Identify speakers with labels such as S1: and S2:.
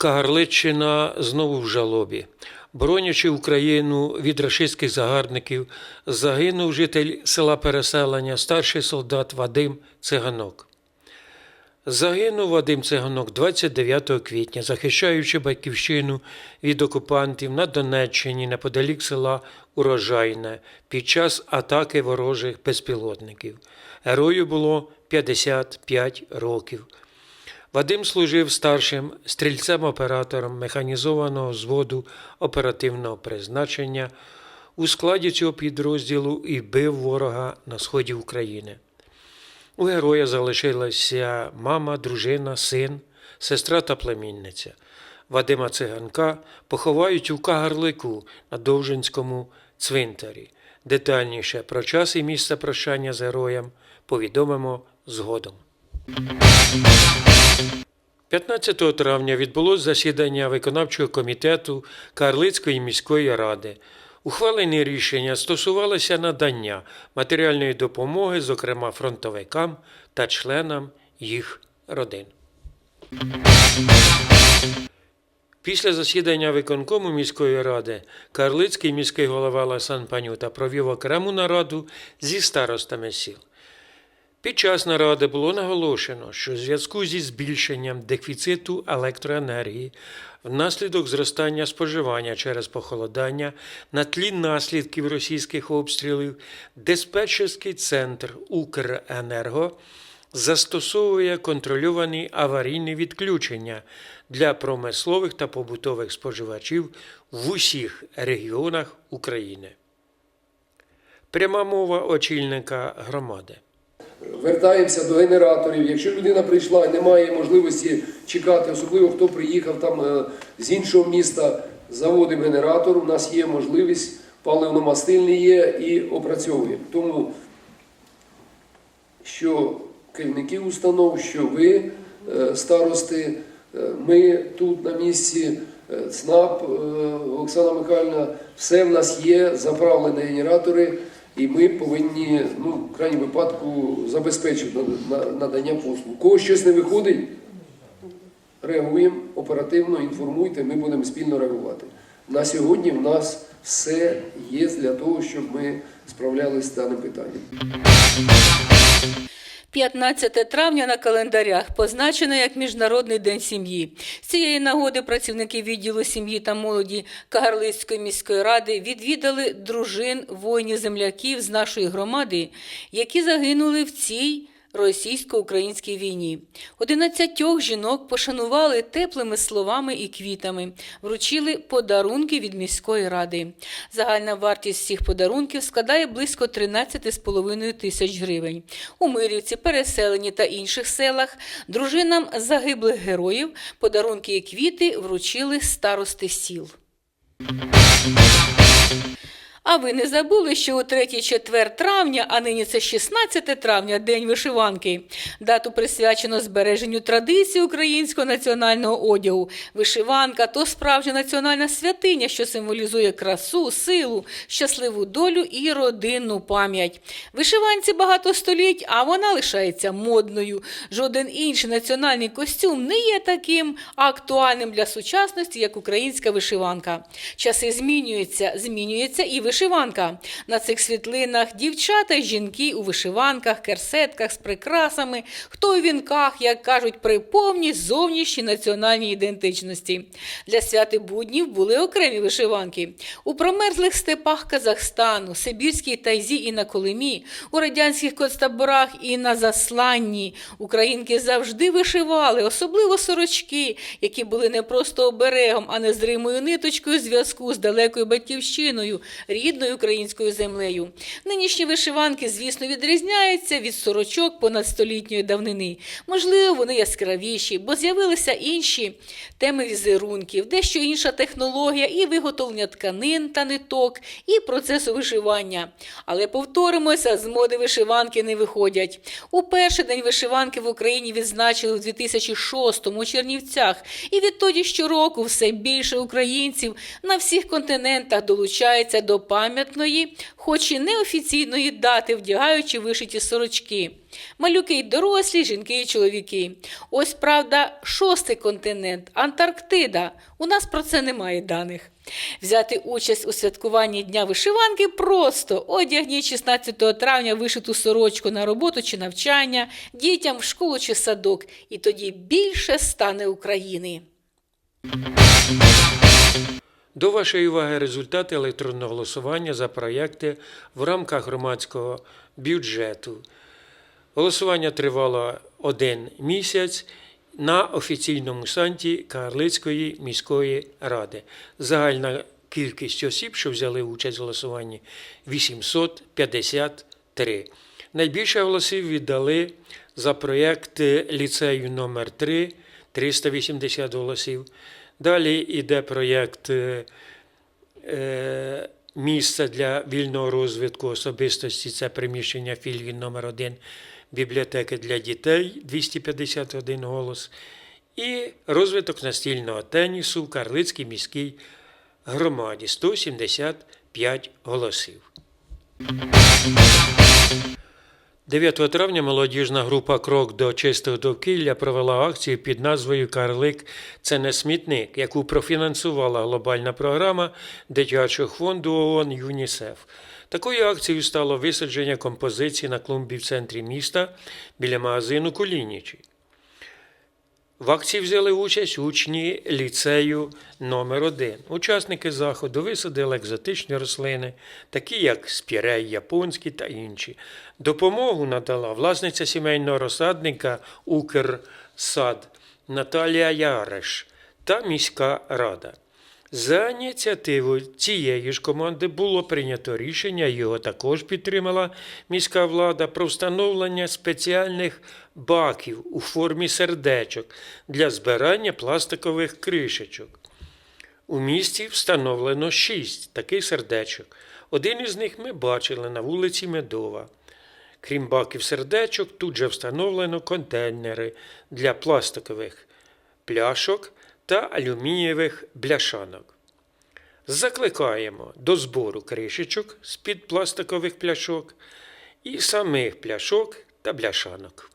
S1: Кагарличчина знову в жалобі. Боронячи Україну від рашистських загарбників, загинув житель села Переселення, старший солдат Вадим Циганок. Загинув Вадим Циганок 29 квітня, захищаючи батьківщину від окупантів на Донеччині неподалік села Урожайне під час атаки ворожих безпілотників. Герою було 55 років. Вадим служив старшим стрільцем-оператором механізованого зводу оперативного призначення у складі цього підрозділу і бив ворога на сході України. У героя залишилася мама, дружина, син, сестра та племінниця. Вадима Циганка поховають у Кагарлику на Довжинському цвинтарі. Детальніше про час і місце прощання з героєм повідомимо згодом. 15 травня відбулось засідання виконавчого комітету Карлицької міської ради. Ухвалені рішення стосувалися надання матеріальної допомоги, зокрема фронтовикам та членам їх родин. Після засідання виконкому міської ради Карлицький міський голова Ласан Панюта провів окрему нараду зі старостами сіл. Під час наради було наголошено, що в зв'язку зі збільшенням дефіциту електроенергії внаслідок зростання споживання через похолодання на тлі наслідків російських обстрілів диспетчерський центр Укренерго застосовує контрольовані аварійні відключення для промислових та побутових споживачів в усіх регіонах України. Пряма мова очільника громади.
S2: Вертаємося до генераторів. Якщо людина прийшла і не має можливості чекати, особливо хто приїхав там е, з іншого міста, заводимо генератор. У нас є можливість, паливно-мастильний є і опрацьовуємо. Тому що керівники установ, що ви, е, старости, е, ми тут на місці, ЦНАП, Оксана Михайлівна, все в нас є, заправлені генератори, і ми повинні ну, в крайньому випадку забезпечити на- на- надання послуг. Кого щось не виходить, реагуємо оперативно, інформуйте, ми будемо спільно реагувати. На сьогодні в нас все є для того, щоб ми справлялися з даним питанням.
S3: 15 травня на календарях позначено як Міжнародний день сім'ї. З цієї нагоди працівники відділу сім'ї та молоді Кагарлицької міської ради відвідали дружин воїнів-земляків з нашої громади, які загинули в цій російсько-українській війні. Одинадцятьох жінок пошанували теплими словами і квітами, вручили подарунки від міської ради. Загальна вартість всіх подарунків складає близько 13,5 тисяч гривень. У Мирівці, переселенні та інших селах дружинам загиблих героїв подарунки і квіти вручили старости сіл. А ви не забули, що у 3-4 травня, а нині це 16 травня, День вишиванки. Дату присвячено збереженню традицій українського національного одягу. Вишиванка то справжня національна святиня, що символізує красу, силу, щасливу долю і родинну пам'ять. Вишиванці багато століть, а вона лишається модною. Жоден інший національний костюм не є таким актуальним для сучасності, як українська вишиванка. Часи змінюються, змінюється і вишиванка. На цих світлинах дівчата й жінки у вишиванках, керсетках з прикрасами, хто у вінках, як кажуть, при повній зовнішній національній ідентичності. Для святи буднів були окремі вишиванки. У промерзлих степах Казахстану, Сибірській тайзі і на Колимі, у радянських концтаборах і на засланні українки завжди вишивали, особливо сорочки, які були не просто оберегом, а незримою ниточкою зв'язку з далекою батьківщиною, рідною українською землею. Нинішні вишиванки, звісно, відрізняються від сорочок понадстолітньої давнини. Можливо, вони яскравіші, бо з'явилися інші теми візерунків, дещо інша технологія і виготовлення тканин та ниток, і процесу вишивання. Але повторимося, з моди вишиванки не виходять. У перший день вишиванки в Україні відзначили у 2006-му у Чернівцях, і відтоді щороку все більше українців на всіх континентах долучається до пам'ятної, хоч і неофіційної дати, вдягаючи вишиті сорочки. Малюки й дорослі, жінки і чоловіки. Ось правда, шостий континент Антарктида. У нас про це немає даних. Взяти участь у святкуванні Дня вишиванки просто одягніть 16 травня вишиту сорочку на роботу чи навчання, дітям в школу чи садок, і тоді більше стане України.
S1: До вашої уваги результати електронного голосування за проєкти в рамках громадського бюджету. Голосування тривало один місяць на офіційному сайті Карлицької міської ради. Загальна кількість осіб, що взяли участь в голосуванні 853. Найбільше голосів віддали за проєкт ліцею номер 3 380 голосів. Далі йде проєкт е, е, місце для вільного розвитку особистості це приміщення філії номер 1 бібліотеки для дітей 251 голос. І розвиток настільного тенісу в Карлицькій міській громаді 175 голосів. 9 травня молодіжна група Крок до чистого довкілля провела акцію під назвою Карлик це не смітник, яку профінансувала глобальна програма дитячого фонду ООН ЮНІСЕФ. Такою акцією стало висадження композиції на клумбі в центрі міста біля магазину Кулінічі. В акції взяли участь учні ліцею номер 1 Учасники заходу висадили екзотичні рослини, такі як спірей, японські та інші. Допомогу надала власниця сімейного розсадника Укрсад Наталія Яреш та міська рада. За ініціативою цієї ж команди було прийнято рішення, його також підтримала міська влада про встановлення спеціальних баків у формі сердечок для збирання пластикових кришечок. У місті встановлено шість таких сердечок. Один із них ми бачили на вулиці Медова. Крім баків сердечок, тут же встановлено контейнери для пластикових пляшок та алюмінієвих бляшанок. Закликаємо до збору кришечок з-під пластикових пляшок і самих пляшок та бляшанок.